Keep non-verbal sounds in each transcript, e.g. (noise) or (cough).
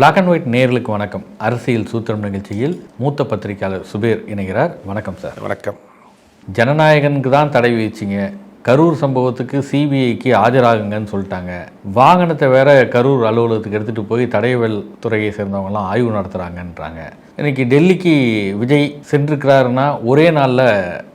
Black and white நேர்களுக்கு வணக்கம். அரசியல் சூத்திரம் நிகழ்ச்சியில் மூத்த பத்திரிகையாளர் சுபேர் இணைகிறார். வணக்கம் சார். வணக்கம். ஜனநாயகனுக்கு தான் தடை விதிச்சிங்க. கரூர் சம்பவத்துக்கு சிபிஐக்கு ஆஜராகுங்கன்னு சொல்லிட்டாங்க. வாகனத்தை வேற கரூர் அலுவலகத்துக்கு எடுத்துகிட்டு போய் தடயவியல் துறையை சேர்ந்தவங்கலாம் ஆய்வு நடத்துகிறாங்கன்றாங்க இன்னைக்கு டெல்லிக்கு விஜய் சென்றிருக்கிறாருன்னா ஒரே நாளில்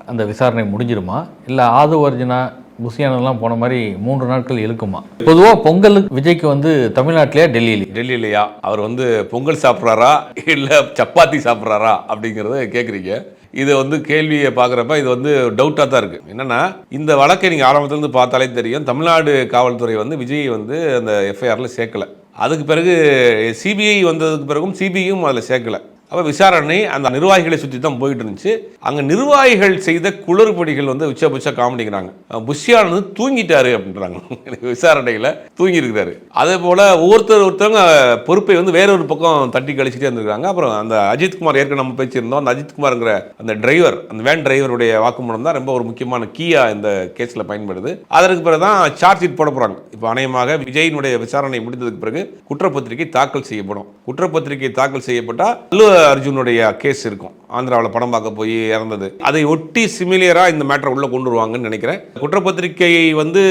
அந்த விசாரணை முடிஞ்சிருமா? இல்லை ஆது அர்ஜுனா புசியானெல்லாம் போன மாதிரி மூன்று நாட்கள் இழுக்குமா? பொதுவாக பொங்கலுக்கு விஜய்க்கு வந்து தமிழ்நாட்டிலேயே டெல்லியிலே. டெல்லியிலையா? அவர் வந்து பொங்கல் சாப்பிட்றாரா? இல்லை சப்பாத்தி சாப்பிட்றாரா? அப்படிங்கிறத கேட்குறீங்க இது வந்து கேள்வியை பார்க்குறப்ப இது வந்து டவுட்டாக தான் இருக்குது என்னென்னா இந்த வழக்கை நீங்கள் ஆரம்பத்துலேருந்து பார்த்தாலே தெரியும். தமிழ்நாடு காவல்துறை வந்து விஜய் வந்து அந்த எஃப்ஐஆரில் சேர்க்கலை. அதுக்கு பிறகு சிபிஐ வந்ததுக்கு பிறகும் சிபிஐயும் அதில் சேர்க்கலை. அப்போ விசாரணை அந்த நிர்வாகிகளை சுற்றி தான் போயிட்டு இருந்துச்சு அங்கே நிர்வாகிகள் செய்த குளறுபடிகள் வந்து உச்சபட்ச காமெடிக்கிறாங்க புஷ்யானது தூங்கிட்டாரு அப்படின்றாங்க. (laughs) விசாரணையில் தூங்கி இருக்கிறாரு அதே போல் ஒவ்வொருத்தர் ஒருத்தவங்க பொறுப்பை வந்து வேற ஒரு பக்கம் தட்டி கழிச்சிட்டே இருந்திருக்காங்க. அப்புறம் அந்த அஜித்குமார் ஏற்கனவே நம்ம பேசியிருந்தோம் அந்த அஜித்குமார்ங்கிற அந்த டிரைவர் அந்த வேன் டிரைவருடைய வாக்குமூலம் தான் ரொம்ப ஒரு முக்கியமான கீயா இந்த கேஸில் பயன்படுது. அதற்கு பிறகு தான் சார்ஜ் ஷீட் போட போகிறாங்க இப்போ அநேகமாக விஜயினுடைய விசாரணை முடிந்ததுக்கு பிறகு குற்றப்பத்திரிகை தாக்கல் செய்யப்படும். குற்றப்பத்திரிகை தாக்கல் செய்யப்பட்டால் அர்ஜுனுடைய கேஸ் இருக்கும். ஆந்திராவில் படம் பார்க்க போய் இறந்தது. அதை ஒட்டி சிமிலியராக இந்த மேட்டரை உள்ளே கொண்டு வருவாங்கன்னு நினைக்கிறேன். குற்றப்பத்திரிகையை வந்து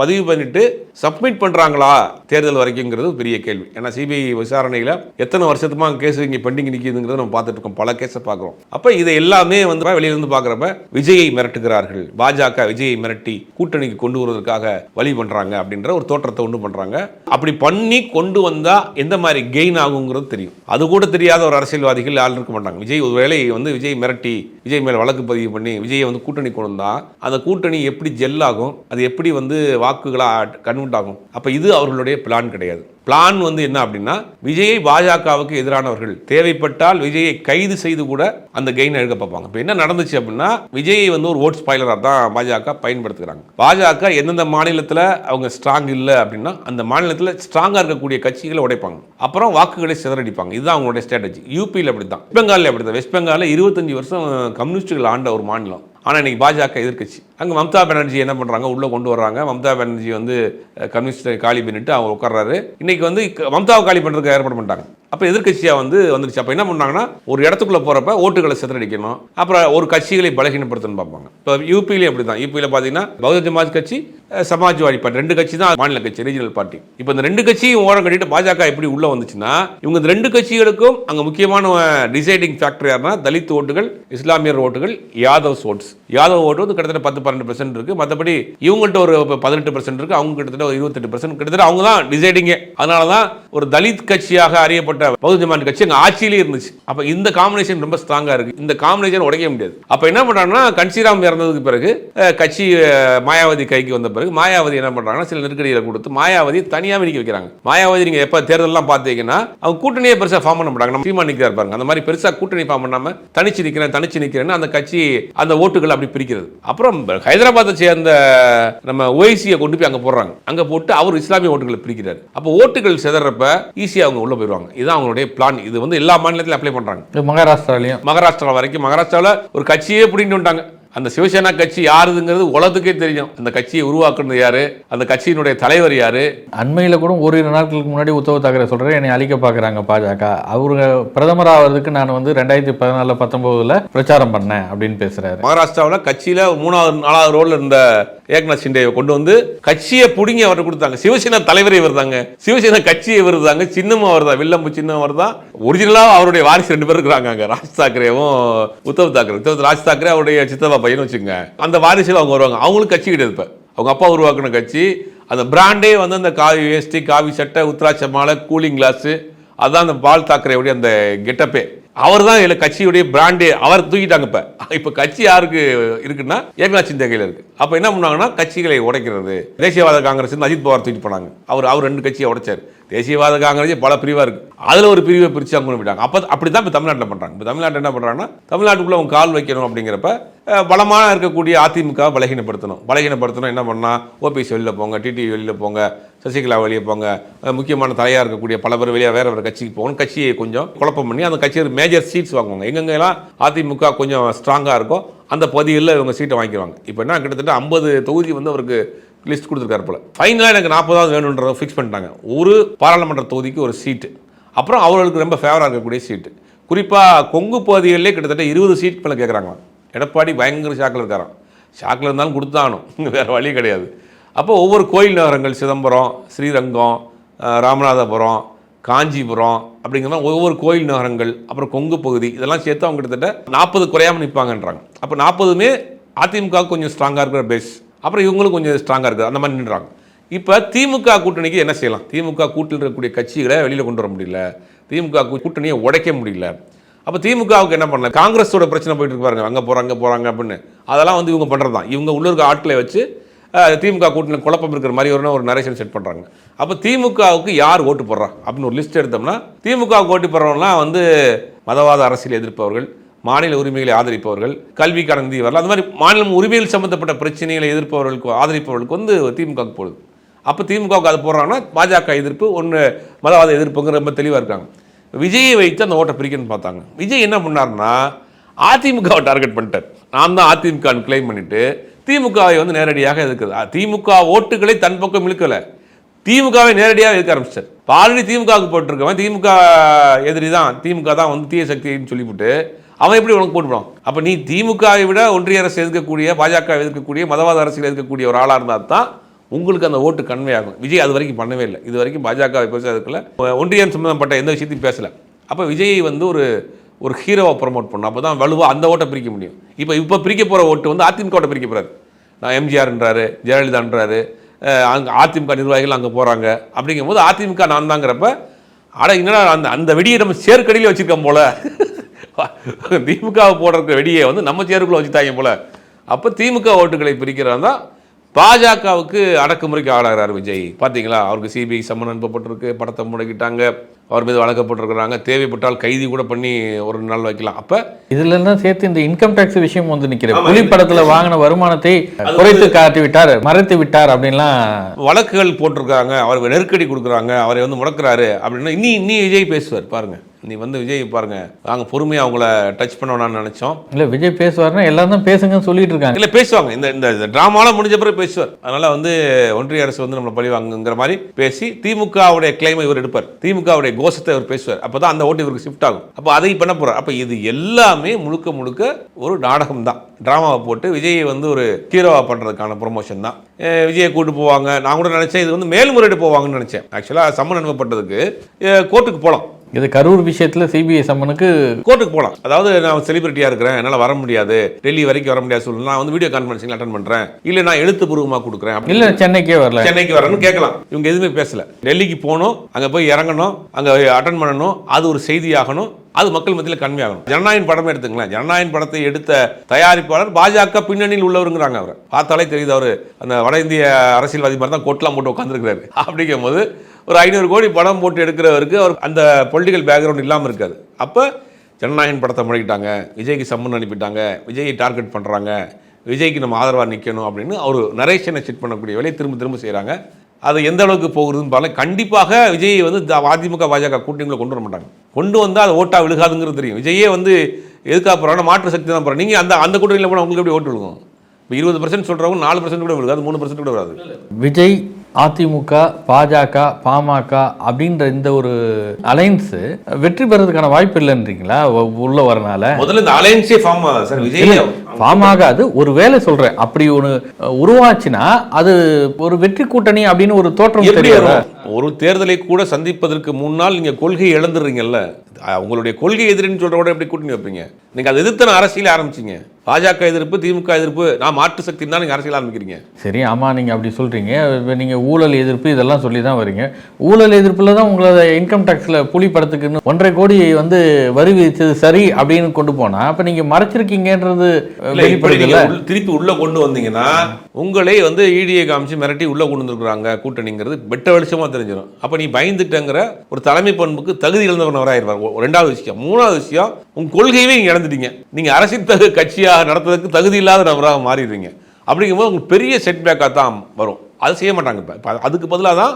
பதிவு பண்ணிட்டு சப்மிட் பண்ணுறாங்களா தேர்தல் வரைக்குங்கிறது பெரிய கேள்வி. ஏன்னா சிபிஐ விசாரணையில் எத்தனை வருஷத்துமா கேஸ் இங்கே பெண்டிங் நிற்கிதுங்கிறத நம்ம பார்த்துட்டு இருக்கோம். பல கேஸை பார்க்குறோம். அப்போ இதை எல்லாமே வந்து வெளியிலிருந்து பார்க்குறப்ப விஜயை மிரட்டுகிறார்கள். பாஜக விஜயை மிரட்டி கூட்டணிக்கு கொண்டு வருவதற்காக வழி பண்ணுறாங்க அப்படின்ற ஒரு தோற்றத்தை உண்டு பண்ணுறாங்க அப்படி பண்ணி கொண்டு வந்தால் எந்த மாதிரி கெயின் ஆகுங்கிறது தெரியும். அது கூட தெரியாத ஒரு அரசியல் அரசியல்வாதிகள் ஆள் இருக்க மாட்டாங்க. விஜய் ஒரு வேலை வந்து விஜய் மிரட்டி விஜய் மேலே வழக்கு பதிவு பண்ணி விஜயை வந்து கூட்டணி கொண்டு வந்தால் அந்த கூட்டணி எப்படி ஜெல் ஆகும்? அது எப்படி வந்து வாக்குகளாக கன்வெர்ட் ஆகும்? அப்போ இது அவர்களுடைய பிளான் கிடையாது. பிளான் வந்து என்ன அப்படின்னா விஜயை பாஜகவுக்கு எதிரானவர்கள். தேவைப்பட்டால் விஜயை கைது செய்து கூட அந்த கெயின் எழுக்க பார்ப்பாங்க. இப்போ என்ன நடந்துச்சு அப்படின்னா விஜயை வந்து ஒரு ஓட் ஸ்பாய்லராக தான் பாஜக பயன்படுத்துகிறாங்க. பாஜக எந்தெந்த மாநிலத்தில் அவங்க ஸ்ட்ராங் இல்லை அப்படின்னா அந்த மாநிலத்தில் ஸ்ட்ராங்காக இருக்கக்கூடிய கட்சிகளை உடைப்பாங்க. அப்புறம் வாக்குகளை சிதறடிப்பாங்க. இதுதான் அவங்களுடைய ஸ்ட்ராட்டஜி யூபியில் அப்படி தான் வெஸ்ட் பெங்காலில் அப்படி தான் வெஸ்ட் பெங்காலில் இருபத்தஞ்சி வருஷம் கம்யூனிஸ்டுகள் ஆண்ட ஒரு மாநிலம். ஆனால் இன்றைக்கி பாஜக எதிர்க்கட்சி. அங்கே மம்தா பானர்ஜி என்ன பண்ணுறாங்க உள்ளே கொண்டு வர்றாங்க. மம்தா பானர்ஜி வந்து கம்யூனிஸ்ட் காலி பண்ணிட்டு அவங்க உட்கார்றாரு. இன்றைக்கி வந்து மம்தாவை காலி பண்ணுறதுக்கு ஏற்பாடு பண்ணிட்டாங்க. அப்போ எதிர்க்கட்சியாக வந்து வந்துருச்சு. அப்போ என்ன பண்ணாங்கன்னா ஒரு இடத்துக்குள்ளே போகிறப்ப ஓட்டுகளை சிதறடிக்கணும். அப்புறம் ஒரு கட்சிகளை பலகீனப்படுத்தணும்னு பார்ப்பாங்க. இப்போ யூபியிலே அப்படி தான் யூபியில் பார்த்தீங்கன்னா பகுஜன் சமாஜ் கட்சி சமாஜ்வாடி பார்ட்டி ரெண்டு கட்சி தான் மாநில கட்சி ரீஜனல் பார்ட்டி இப்போ இந்த ரெண்டு கட்சியும் ஓரம் கட்டிட்டு பாஜக எப்படி உள்ளே வந்துச்சுன்னா இவங்க இந்த ரெண்டு கட்சிகளுக்கும் அங்கே முக்கியமான டிசைடிங் ஃபேக்டர் யாருன்னா தலித் ஓட்டுகள் இஸ்லாமியர் ஓட்டுகள் யாதவ் ஓட்ஸ். யாதவ் ஓட்டு வந்து கிட்டத்தட்ட பத்து பன்னெண்டு பெர்சென்ட் இருக்குது மற்றபடி இவங்கள்ட்ட ஒரு பதினெட்டு பெர்சென்ட் இருக்குது அவங்க கிட்டத்தட்ட ஒரு இருபத்தெட்டு பெர்சென்ட் கிட்டத்தட்ட அவங்க தான் டிசைடிங்கே அதனால தான் ஒரு தலித் கட்சியாக அறியப்பட்ட பகுஜன் சமாஜ் கட்சி அங்கே ஆட்சியிலே இருந்துச்சு. அப்போ இந்த காம்பினேஷன் ரொம்ப ஸ்ட்ராங்காக இருக்கு. இந்த காம்பினேஷன் உடைக்க முடியாது. அப்போ என்ன பண்ணுறாங்கன்னா கன்சிராம் இறந்ததுக்கு பிறகு கட்சி மாயாவதி கைக்கு வந்த பிறகு மாயாவதி என்ன பண்ணுறாங்கன்னா சில நெருக்கடிகளை கொடுத்து மாயாவதி தனியாக நிற்க வைக்கிறாங்க. மாயாவதி நீங்கள் எப்போ தேர்தலெல்லாம் பார்த்தீங்கன்னா அவங்க கூட்டணியே பெருசாக ஃபார்ம் பண்ண மாட்டாங்க. நம்ம சீமா நிற்கிறார் பாருங்க. அந்த மாதிரி பெருசாக கூட்டணி ஃபார்ம் பண்ணாமல் தனிச்சு நிற்கிறேன் தனிச்சு நிற்கிறேன்னு அந்த கட்சி அந்த ஓட்டுகள் அப்படி பிரிக்கிறது. அப்புறம் ஹைதராபாத்தை சேர்ந்த நம்ம ஓய்சியை கொண்டு போய் அங்கே போடுறாங்க. அங்கே போட்டு அவர் இஸ்லாமிய ஓட்டுகளை பிரிக்கிறார். அப்போ ஓட்டுகள் சிதறப்ப ஈஸியாக அவங்க உள்ளே போயிடுவாங்க. இதுதான் அவங்களுடைய பிளான் இது வந்து எல்லா மாநிலத்திலும் அப்ளை பண்ணுறாங்க மகாராஷ்டிராலையும். மகாராஷ்டிரா வரைக்கும் மகாராஷ்டிராவில் ஒரு கட்சியே பிடிங்கிட்டு வந்துட்டாங்க. அந்த சிவசேனா கட்சி யாருதுங்கிறது உலகத்துக்கே தெரியும். அந்த கட்சியை உருவாக்குனது யாரு? அந்த கட்சியினுடைய தலைவர் யாரு? அண்மையில் கூட ஓரிரு நாட்களுக்கு முன்னாடி உத்தவ் தாக்கரே சொல்கிறார் என்னை அழிக்க பார்க்குறாங்க பாஜக. அவரு பிரதமர் ஆகிறதுக்கு நான் வந்து ரெண்டாயிரத்தி பதினாலில் பத்தொம்போதில் பிரச்சாரம் பண்ணேன் அப்படின்னு பேசுகிறாரு மகாராஷ்டிராவில் கட்சியில் மூணாவது நாலாவது ரோல்ல இருந்த ஏக்நாத் சிண்டேவை கொண்டு வந்து கட்சியை பிடுங்கி அவர்கிட்ட கொடுத்தாங்க. சிவசேனா தலைவர் இவர் தாங்க சிவசேனா கட்சியை இவர் தாங்க சின்னமும் அவர் தான் வில்லம்பு சின்னம் அவர் தான் ஒரிஜினலாக அவருடைய வாரிசு ரெண்டு பேர் இருக்கிறாங்க அங்கே. ராஜ் தாக்கரேவும் உத்தவ் தாக்கரே. உத்தவ் ராஜ் தாக்கரே அவருடைய சித்தப்பா பையன் வச்சுங்க அந்த வாரிசில் அவங்க வருவாங்க. அவங்களும் கட்சி கிடையாது இப்போ. அவங்க அப்பா உருவாக்கின கட்சி. அந்த பிராண்டே வந்து அந்த காவி வேஷ்டி காவி சட்டை உத்ராட்ச மாலை கூலிங் கிளாஸு. அதுதான் அந்த பால் தாக்கரேவுடைய அந்த கெட்டப்பே. அவர் தான் இதில் கட்சியுடைய பிராண்டே அவர் தூக்கிட்டாங்க இப்போ. இப்போ கட்சி யாருக்கு இருக்குன்னா ஏக்நாத் சிந்தே கையில் இருக்கு. அப்போ என்ன பண்ணாங்கன்னா கட்சிகளை உடைக்கிறது. தேசியவாத காங்கிரஸ் அஜித் பவார் தூக்கிட்டு போனாங்க. அவர் அவர் ரெண்டு கட்சியை உடைச்சார். தேசியவாத காங்கிரஸ் பல பிரிவாக இருக்குது அதில் ஒரு பிரிவை பிரித்து அவங்க போயிட்டாங்க அப்போ அப்படி தான் இப்போ தமிழ்நாட்டில் பண்ணுறாங்க இப்போ தமிழ்நாட்டில் என்ன பண்ணுறாங்கன்னா தமிழ்நாட்டுக்குள்ளே அவங்க கால் வைக்கணும் அப்படிங்கிறப்ப பலமாக பலமான இருக்கக்கூடிய அதிமுக பலகீனப்படுத்தணும். பலகீனப்படுத்தணும் என்ன பண்ணால் ஓபிஎஸ் வெளியில் போங்க டிடி வெளியில் போங்க சசிகலா வெளியே போங்க முக்கியமான தலையாக இருக்கக்கூடிய பல பேர் வெளியே வேறு வேறு கட்சிக்கு போகணும். கட்சியை கொஞ்சம் குழப்பம் பண்ணி அந்த கட்சியில் மேஜர் சீட்ஸ் வாங்குவாங்க. எங்கெங்கெல்லாம் அதிமுக கொஞ்சம் ஸ்ட்ராங்காக இருக்கும் அந்த பகுதிகளில் இவங்க சீட்டை வாங்கிடுவாங்க இப்போ என்ன கிட்டத்தட்ட ஐம்பது தொகுதி வந்து அவருக்கு லிஸ்ட் கொடுத்துருக்காரு போல. ஃபைனலாக எனக்கு நாற்பதாவது வேணுன்றத ஃபிக்ஸ் பண்ணிட்டாங்க. ஒரு பாராளுமன்ற தொகுதிக்கு ஒரு சீட்டு அப்புறம் அவர்களுக்கு ரொம்ப ஃபேவராக இருக்கக்கூடிய சீட்டு குறிப்பாக கொங்கு பகுதிகளிலே கிட்டத்தட்ட இருபது சீட் மேலே கேட்குறாங்களாம் எடப்பாடி பயங்கர ஷாக்கில் இருக்காராம். ஷாக்கில் இருந்தாலும் கொடுத்தானும் வேறு வழி கிடையாது. அப்போ ஒவ்வொரு கோயில் நகரங்கள் சிதம்பரம் ஸ்ரீரங்கம் ராமநாதபுரம் காஞ்சிபுரம் அப்படிங்கிற ஒவ்வொரு கோயில் நகரங்கள் அப்புறம் கொங்கு பகுதி இதெல்லாம் சேர்த்து அவங்க கிட்டத்தட்ட நாற்பது குறையாமல் நிற்பாங்கன்றாங்க அப்போ நாற்பதுமே அதிமுக கொஞ்சம் ஸ்ட்ராங்காக இருக்கிற பேஸ் அப்புறம் இவங்களும் கொஞ்சம் ஸ்ட்ராங்காக இருக்குது அந்த மாதிரி நின்றாங்க. இப்போ திமுக கூட்டணிக்கு என்ன செய்யலாம்? திமுக கூட்டணியில் இருக்கக்கூடிய கட்சிகளை வெளியில் கொண்டு வர முடியல. திமுக கூட்டணியை உடைக்க முடியல. அப்போ திமுகவுக்கு என்ன பண்ணல? காங்கிரஸோட பிரச்சனை போயிட்டு இருப்பாருங்க பாருங்க. அங்கே போகிறாங்க போகிறாங்க அப்படின்னு. அதெல்லாம் வந்து இவங்க பண்ணுறது தான் இவங்க உள்ள இருக்க ஆட்களை வச்சு திமுக கூட்டணி குழப்பம் இருக்கிற மாதிரி ஒரு ஒரு நரேஷன் செட் பண்ணுறாங்க அப்போ திமுகவுக்கு யார் ஓட்டு போடுறா? அப்படின்னு ஒரு லிஸ்ட் எடுத்தோம்னா திமுகவுக்கு ஓட்டு போடுறவங்களாம் வந்து மதவாத அரசியல் எதிர்ப்பவர்கள் மாநில உரிமைகளை ஆதரிப்பவர்கள் கல்விக்கான நிதி வரலாம். அந்த மாதிரி மாநிலம் உரிமைகள் சம்பந்தப்பட்ட பிரச்சனைகளை எதிர்ப்பவர்களுக்கு ஆதரிப்பவர்களுக்கு வந்து திமுகவுக்கு போடுது அப்போ திமுகவுக்கு அது போடுறாங்கன்னா பாஜக எதிர்ப்பு ஒன்று மதவாத எதிர்ப்புங்கிற ரொம்ப தெளிவாக இருக்காங்க. விஜயை வைத்து அந்த ஓட்டை பிரிக்கணும்னு பார்த்தாங்க. விஜய் என்ன பண்ணாருன்னா அதிமுகவை டார்கெட் பண்ணிட்டார். நான் தான் அதிமுகன்னு கிளைம் பண்ணிவிட்டு திமுகவை வந்து நேரடியாக எதிர்க்குது. திமுக ஓட்டுகளை தன் பக்கம் இழுக்கலை. திமுகவை நேரடியாக எதிர்க்க ஆரம்பிச்சார் ஆல்ரெடி திமுகவுக்கு போட்டிருக்கவன் திமுக எதிரி தான் திமுக தான் வந்து தீய சக்தின்னு சொல்லிவிட்டு அவன் எப்படி உனக்கு போட்டுவிடும் அப்போ நீ திமுகவை விட ஒன்றிய அரசு எதிர்க்கக்கூடிய பாஜக எதிர்க்கக்கூடிய மதவாத அரசியல் எதிர்க்கக்கூடிய ஒரு ஆளாக இருந்தால் தான் உங்களுக்கு அந்த ஓட்டு கன்வே ஆகும். விஜய் அது வரைக்கும் பண்ணவே இல்லை. இது வரைக்கும் பாஜக பேச இருக்கல ஒன்றியம் சம்மந்தப்பட்ட எந்த விஷயத்தையும் பேசலை. அப்போ விஜய் வந்து ஒரு ஒரு ஹீரோவை ப்ரமோட் பண்ணும் அப்போ தான் வலுவாக அந்த ஓட்டை பிரிக்க முடியும். இப்போ இப்போ பிரிக்க போகிற ஓட்டு வந்து அதிமுக ஓட்டை பிரிக்க போகிறாரு நான் எம்ஜிஆர்ன்றாரு ஜெயலலிதான்றாரு அங்கே அதிமுக நிர்வாகிகள் அங்கே போகிறாங்க அப்படிங்கும்போது அதிமுக நான் தாங்கிறப்ப ஆனால் என்னடா அந்த அந்த வெடியை நம்ம சேர்க்கடியில் வச்சுருக்கோம் போல. (laughs) திமுக போடுற வெடியை வந்து நம்ம சேருக்குள்ளே வச்சுட்டாங்க போல. அப்போ திமுக ஓட்டுகளை பிரிக்கிறதா தான் பாஜகவுக்கு அடக்குமுறைக்கு ஆளாகிறார் விஜய். பார்த்தீங்களா அவருக்கு சிபிஐ சம்மன் அனுப்பப்பட்டிருக்கு படத்தை முடக்கிட்டாங்க. அவர் மீது வழக்கப்பட்டிருக்கிறாங்க. தேவைப்பட்டால் கைதி கூட பண்ணி ஒரு நாள் வைக்கலாம். அப்போ இதுல எல்லாம் சேர்த்து இந்த இன்கம் டேக்ஸ் விஷயம் வந்து நிக்கிறது ஆமா, புலி படத்துல வாங்கின வருமானத்தை குறைத்து காட்டி விட்டார் மறைத்து விட்டார் அப்படின்லாம் வழக்குகள் போட்டிருக்காங்க. அவர் நெருக்கடி கொடுக்குறாங்க. அவரை வந்து முடக்குறாரு அப்படின்னா இன்னி இன்னி விஜய் பேசுவார். பாருங்க. நீ வந்து விஜய் பாருங்க. நாங்க பொறுமையா அவங்கள டச் பண்ண வேணாம்னு நினைச்சோம். இல்ல விஜய் பேசுவாருன்னா எல்லாரும் தான் பேசுங்கன்னு சொல்லிட்டு இருக்காங்க. இல்ல பேசுவாங்க. இந்த இந்த டிராமாலாம் முடிஞ்ச பிறகு பேசுவார். அதனால வந்து ஒன்றிய அரசு வந்து நம்மளை பழிவாங்குங்கிற மாதிரி பேசி திமுகவுடைய கிளைமை இவர் எடுப்பார். திமுகவுடைய கோஷத்தை இவர் பேசுவார். அப்பதான் அந்த ஓட்டு இவருக்கு ஷிஃப்ட் ஆகும். அப்போ அதை பண்ண போறார். அப்போ இது எல்லாமே முழுக்க முழுக்க ஒரு நாடகம் தான். டிராமாவை போட்டு விஜயை வந்து ஒரு ஹீரோவா பண்றதுக்கான ப்ரொமோஷன் தான். விஜயை கூட்டு போவாங்க. நான் கூட நினைச்சேன் இது வந்து மேல்முறையீடு போவாங்கன்னு நினைச்சேன். ஆக்சுவலாக சம்மன் அனுப்பப்பட்டதுக்கு கோர்ட்டுக்கு போகலாம் இது கரூர் விஷயத்துல சிபிஐ சம்மனுக்கு கோர்ட்டுக்கு போகலாம் அதாவது நான் செலிபிரிட்டியாக இருக்கிறேன் என்னால் வர முடியாது டெல்லி வரைக்கும் வர முடியாது சொல்லணும். நான் வந்து வீடியோ கான்ஃபரன்சிங் அட்டன் பண்ணுறேன் இல்லை நான் எழுத்துப்பூர்வமாக கொடுக்குறேன். இல்ல சென்னைக்கே வரல. சென்னைக்கு வரணும்னு கேட்கலாம். இவங்க எதுவுமே பேசல. டெல்லிக்கு போகணும் அங்கே போய் இறங்கணும் அங்கே அட்டன் பண்ணணும் அது ஒரு செய்தியாகணும் அது மக்கள் மத்தியில் கன்வே ஆகணும். ஜனநாயகன் படமே எடுத்துங்களேன் ஜனநாயகன் படத்தை எடுத்த தயாரிப்பாளர் பாஜக பின்னணியில் உள்ளவருங்கிறாங்க அவர். பார்த்தாலே தெரியுது அவர் அந்த வட இந்திய அரசியல்வாதி மாதிரி தான் கொட்டலாம் போட்டு உட்காந்துருக்கிறாரு அப்படிங்கும் போது ஒரு ஐநூறு கோடி படம் போட்டு எடுக்கிறவருக்கு அவர் அந்த பொலிட்டிக்கல் பேக்ரவுண்ட் இல்லாமல் இருக்காது. அப்போ ஜனநாயகன் படத்தை முடக்கிட்டாங்க விஜய்க்கு சம்மன் அனுப்பிட்டாங்க விஜயை டார்கெட் பண்ணுறாங்க விஜய்க்கு நம்ம ஆதரவாக நிற்கணும் அப்படின்னு அவர் நரேஷனை செட் பண்ணக்கூடிய வேலையை திரும்ப திரும்ப செய்கிறாங்க அது எந்த அளவுக்கு போகுதுன்னு பாருங்க. கண்டிப்பாக விஜய் வந்து த- அதிமுக பாஜக கூட்டணிகளை கொண்டு வர மாட்டாங்க. கொண்டு வந்தால் அது ஓட்டா விழுகாதுங்கிறது தெரியும். விஜயே வந்து எதுக்காக போகிறாங்க மாற்று சக்தி தான் போகிறாங்க நீங்கள் அந்த அந்த கூட்டணியில் போனால் உங்களுக்கு எப்படி ஓட்டு விழுகும்? இப்போ இருபது பர்சன்ட் சொல்கிறவங்க நாலு பர்சன்ட் கூட விழுகாது மூணு பர்சன்ட் கூட வராது விஜய் அதிமுக பாஜக பாமக அப்படின்ற இந்த ஒரு அலைன்ஸ் வெற்றி பெறதுக்கான வாய்ப்பு இல்லைன்றீங்களா? உள்ள வரனால. முதல்ல இந்த அலையன்ஸே ஃபார்ம் சார் விஜய் ஃபார்ம் ஆகாது. ஒரு வேலை சொல்றேன். அப்படி ஒன்று உருவாச்சுன்னா அது ஒரு வெற்றி கூட்டணி அப்படின்னு ஒரு தோற்றம் தெரியாது? ஒரு தேர்தலை கூட சந்திப்பதற்கு முன்னால் நீங்க கொள்கையை இழந்துடுறீங்கல்ல. உங்களுடைய கொள்கை எதிரின்னு சொல்ற கூட எப்படி கூட்டணி வைப்பீங்க? நீங்க அதை எதிர்த்து அரசியல் ஆரம்பிச்சீங்க. பாஜக எதிர்ப்பு திமுக எதிர்ப்பு நான் மாற்று சக்தி தான் நீங்க அரசியல் ஆரம்பிக்கிறீங்க. சரி ஆமா நீங்க அப்படி சொல்றீங்க. இப்ப நீங்க ஊழல் எதிர்ப்பு இதெல்லாம் சொல்லி தான் வரீங்க. ஊழல் எதிர்ப்புல தான் உங்களோட இன்கம் டாக்ஸ்ல புலி படத்துக்குன்னு ஒன்றரை கோடி வந்து வரி விதிச்சது சரி அப்படின்னு கொண்டு போனா அப்ப நீங்க மறைச்சிருக்கீங்கன்றது திருப்பி உள்ள கொண்டு வந்தீங்கன்னா உங்களே வந்து இடியை காமிச்சு மிரட்டி உள்ள கொண்டு வந்துருக்காங்க கூட்டணிங்கிறது வெட்ட வெளிச்சமா தெரிஞ்சிடும். அப்ப நீ பயந்துட்டங்கிற ஒரு தலைமை பண்புக்கு தகுதி இழந்தவனவராயிருவார் ஒ- ரெண்டாவது விஷயம். மூணாவது விஷயம் உங்க கொள்கையவே நீங்க இழந்துட்டீங்க. நீங்க அரசியல் தகு கட்சியாக நடத்துறதுக்கு தகுதி இல்லாத நபராக மாறிடுறீங்க. அப்படிங்கும்போது உங்களுக்கு பெரிய செட்பேக்காக தான் வரும். அது செய்ய மாட்டாங்க இப்போ. அதுக்கு பதிலாக தான்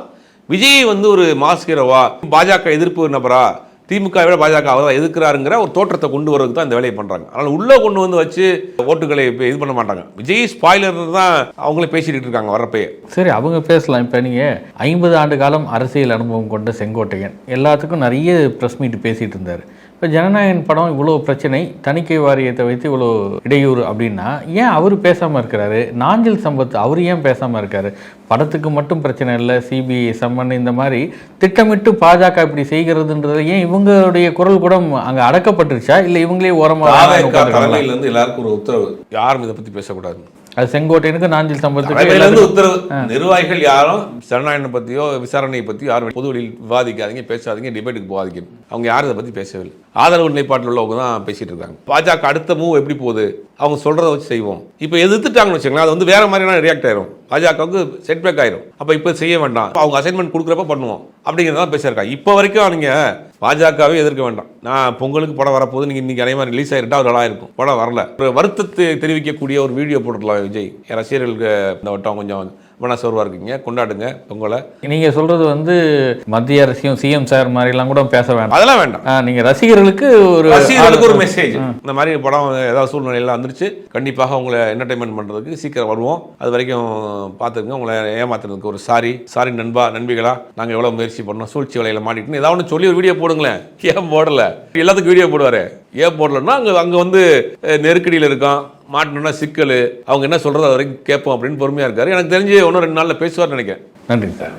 விஜய் வந்து ஒரு மாஸ்கிரவா பாஜக எதிர்ப்பு நபரா திமுக விட பாஜக அவர் தான் எதிர்க்கிறாருங்கிற ஒரு தோற்றத்தை கொண்டு வரதுக்கு தான் இந்த வேலையை பண்ணுறாங்க அதனால் உள்ளே கொண்டு வந்து வச்சு ஓட்டுகளை இது பண்ண மாட்டாங்க. விஜய் ஸ்பாய்லர் தான் அவங்களே பேசிட்டு இருக்காங்க வரப்பே சரி அவங்க பேசலாம். இப்போ நீங்கள் ஐம்பது ஆண்டு காலம் அரசியல் அனுபவம் கொண்ட செங்கோட்டையன். எல்லாத்துக்கும் நிறைய ப்ரெஸ் மீட் பேசிகிட்டு இருந்தார். இப்போ ஜனநாயகன் படம் இவ்வளோ பிரச்சனை தணிக்கை வாரியத்தை வைத்து இவ்வளோ இடையூறு அப்படின்னா ஏன் அவர் பேசாமல் இருக்கிறாரு? நாஞ்சில் சம்பத் அவர் ஏன் பேசாமல் இருக்காரு? படத்துக்கு மட்டும் பிரச்சனை இல்லை சிபிஐ சம்மன் இந்த மாதிரி திட்டமிட்டு பாஜக இப்படி செய்கிறதுன்றது ஏன் இவங்களுடைய குரல் கூட அங்கே அடக்கப்பட்டுருச்சா? இல்லை இவங்களே ஓரமாக தாவேக்கா தலைமையில இருந்து எல்லாருக்கும் ஒரு உத்தரவு. யாரும் இதை பத்தி பேசக்கூடாது அது செங்கோட்டையனுக்கு நாஞ்சில் சம்பத்துக்கு உத்தரவு. நிர்வாகிகள் யாரும் ஜனநாயகனை பத்தியோ விசாரணையை பத்தி யாரும் பொது வெளியில் விவாதிக்காதீங்க பேசாதீங்க டிபேட்டுக்கு போகாதீங்க. அவங்க யாரும் இதை பத்தி பேசவில்லை. ஆதரவு நிலைப்பாட்டில் உள்ளவங்க தான் பேசிட்டு இருக்காங்க. பாஜக அடுத்த மூவ் எப்படி போகுது? அவங்க சொல்றத வச்சு செய்வோம். இப்போ எதிர்த்துட்டாங்கன்னு வச்சுக்கோங்களேன் அது வந்து வேற மாதிரியான ரியாக்ட் ஆயிரும். பாஜகவுக்கு செட்பேக் ஆயிரும். அப்போ இப்போ செய்ய வேண்டாம். அவங்க அசைன்மெண்ட் கொடுக்குறப்ப பண்ணுவோம். அப்படிங்கிறத பேசியிருக்காங்க. இப்போ வரைக்கும் நீங்க பாஜகவே எதிர்க்க வேண்டாம். நான் பொங்கலுக்கு படம் வரப்போது நீங்க இன்னைக்கு அதே மாதிரி ரிலீஸ் ஆகிட்டா ஒரு நல்லா இருக்கும். படம் வரல. ஒரு வருத்தத்தை தெரிவிக்கக்கூடிய ஒரு வீடியோ போட்டுடலாம் விஜய். ரசிகர்களுக்கு இந்த வட்டம் கொஞ்சம் மன சோர்வா இருக்கீங்க. கொண்டாடுங்க பொங்கலை நீங்க சொல்றது வந்து மத்திய அரசியும் சிஎம் சார் மாதிரிலாம் கூட பேச வேண்டாம். அதெல்லாம் வேண்டாம். ஆ, நீங்க ரசிகர்களுக்கு ஒரு ரசிகர்களுக்கு ஒரு மெசேஜ் இந்த மாதிரி படம் ஏதாவது சூழ்நிலையெல்லாம் வந்துருச்சு கண்டிப்பாக உங்களை என்டர்டைன்மெண்ட் பண்ணுறதுக்கு சீக்கிரம் வருவோம். அது வரைக்கும் பார்த்துருங்க உங்களை ஏமாத்துறதுக்கு ஒரு சாரி சாரி நண்பா நண்பிகளா நாங்கள் எவ்வளோ முயற்சி பண்ணோம் சூழ்ச்சி வலையில் மாட்டிட்டு ஏதாவது ஒன்று சொல்லி ஒரு வீடியோ போடுங்களேன். ஏன் போடல? எல்லாத்துக்கும் வீடியோ போடுவார். ஏன் போடலன்னா அங்கே அங்கே வந்து நெருக்கடியில் இருக்கோம் மாட்டணும்னா சிக்கல். அவங்க என்ன சொல்கிறது அது வரைக்கும் கேட்போம் அப்படின்னு பொறுமையாக இருக்காரு. எனக்கு தெரிஞ்சு ஒன்றும் ரெண்டு நாளில் பேசுவார்னு நினைக்கிறேன். நன்றி சார்.